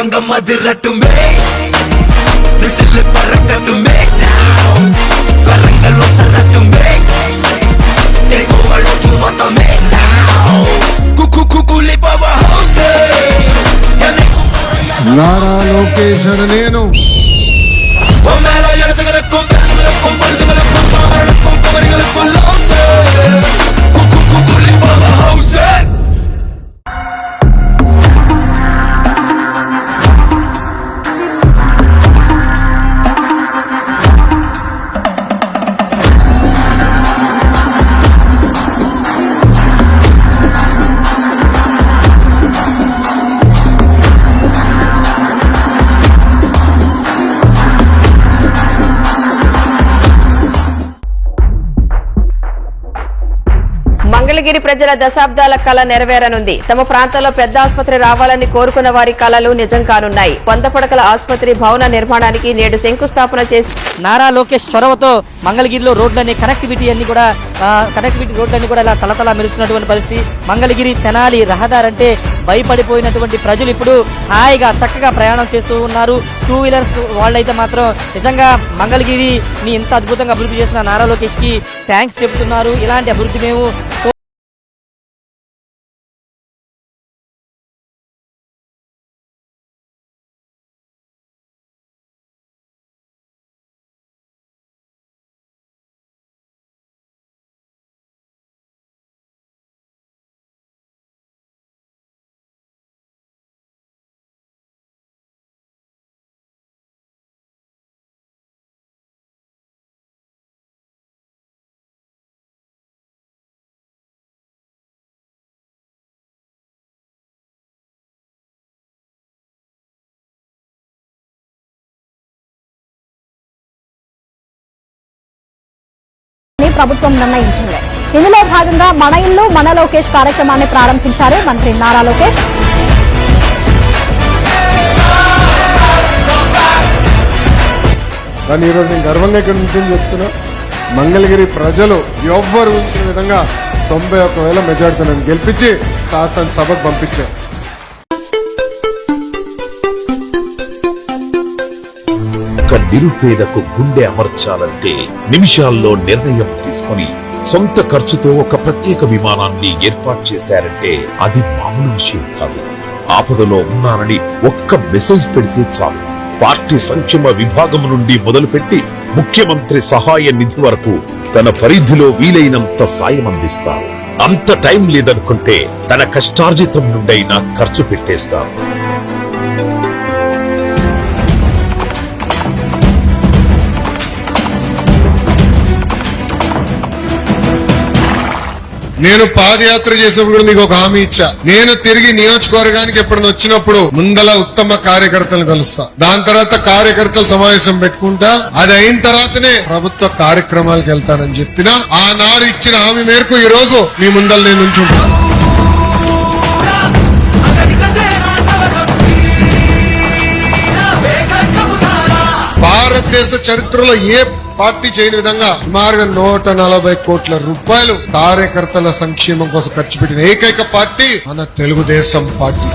రంగమ్మ దిరట్టుమే విసిల్లు పరకట్టుమే. కరంగలో సరట్టుమే. ఎగువడుకు మొత్తమే కుకు కుకులి పవ హౌసే. నారా లోకేశ్వర నేను. ఒమేరా ఎనసగలకుం పెసగలకుం పరుసగలకుం సామరలకుం మంగళగిరి ప్రజల దశాబ్దాల కళ నెరవేరనుంది. తమ ప్రాంతంలో పెద్ద ఆసుపత్రి రావాలని కోరుకున్న వారి కళలు నిజం కానున్నాయి. పొందపడకల ఆసుపత్రి భవన నిర్మాణానికి నేడు శంకుస్థాపన చేసి నారా లోకేష్ చొరవతో మంగళగిరిలో రోడ్లన్నీ కనెక్టివిటీ అన్ని కూడా కనెక్టివిటీ రోడ్లన్నీ కూడా ఇలా తలతలా మెరుస్తున్నటువంటి పరిస్థితి. మంగళగిరి తెనాలి రహదారంటే భయపడిపోయినటువంటి ప్రజలు ఇప్పుడు హాయిగా చక్కగా ప్రయాణం చేస్తూ ఉన్నారు. టూ వీలర్స్ వాళ్ళైతే మాత్రం నిజంగా మంగళగిరిని ఇంత అద్భుతంగా అభివృద్ధి చేసిన నారా లోకేష్కి థ్యాంక్స్ చెబుతున్నారు. ఇలాంటి అభివృద్ధి మేము ప్రభుత్వం నిర్ణయించింది. ఇందులో భాగంగా మన ఇల్లు మన లోకేష్ కార్యక్రమాన్ని ప్రారంభించారు మంత్రి నారా లోకేష్. కానీ ఈరోజు నేను గర్వంగా ఇక్కడ నుంచి చెప్తున్నా? మంగళగిరి ప్రజలు ఎవ్వరు ఉంచిన విధంగా తొంభై ఒక్క వేల మెజార్టీతో నన్ను గెలిపించి శాసనసభకు పంపించారు. ఒక నిరుపేదకు గుండె అమర్చాలంటే నిమిషాల్లో నిర్ణయం తీసుకొని సొంత ఖర్చుతో ఒక ప్రత్యేక విమానాన్ని ఏర్పాటు చేశారంటే అది మామూలు విషయం కాదు. ఆపదలో ఉన్నానని ఒక్క మెసేజ్ పెడితే చాలు. పార్టీ సంక్షేమ విభాగం నుండి మొదలుపెట్టి ముఖ్యమంత్రి సహాయ నిధి వరకు తన పరిధిలో వీలైనంత సాయం అందిస్తారు. అంత టైం లేదనుకుంటే తన కష్టార్జితం నుండైనా ఖర్చు పెట్టేస్తారు. నేను పాదయాత్ర చేసినప్పుడు కూడా మీకు ఒక హామీ ఇచ్చా. నేను తిరిగి నియోజకవర్గానికి ఎప్పుడైనా వచ్చినప్పుడు ముందల ఉత్తమ కార్యకర్తలు కలుస్తా. దాని తర్వాత కార్యకర్తల సమావేశం పెట్టుకుంటా. అది అయిన తర్వాతనే ప్రభుత్వ కార్యక్రమాలకు వెళ్తానని చెప్పిన ఆనాడు ఇచ్చిన హామీ మేరకు ఈ రోజు మీ ముందల నేను ఉంచుంటా భారతదేశ చరిత్రలో ఏ పార్టీ చేయని విధంగా సుమారుగా నూట నలభై కోట్ల రూపాయలు కార్యకర్తల సంక్షేమం కోసం ఖర్చు పెట్టిన ఏకైక పార్టీ మన తెలుగుదేశం పార్టీ.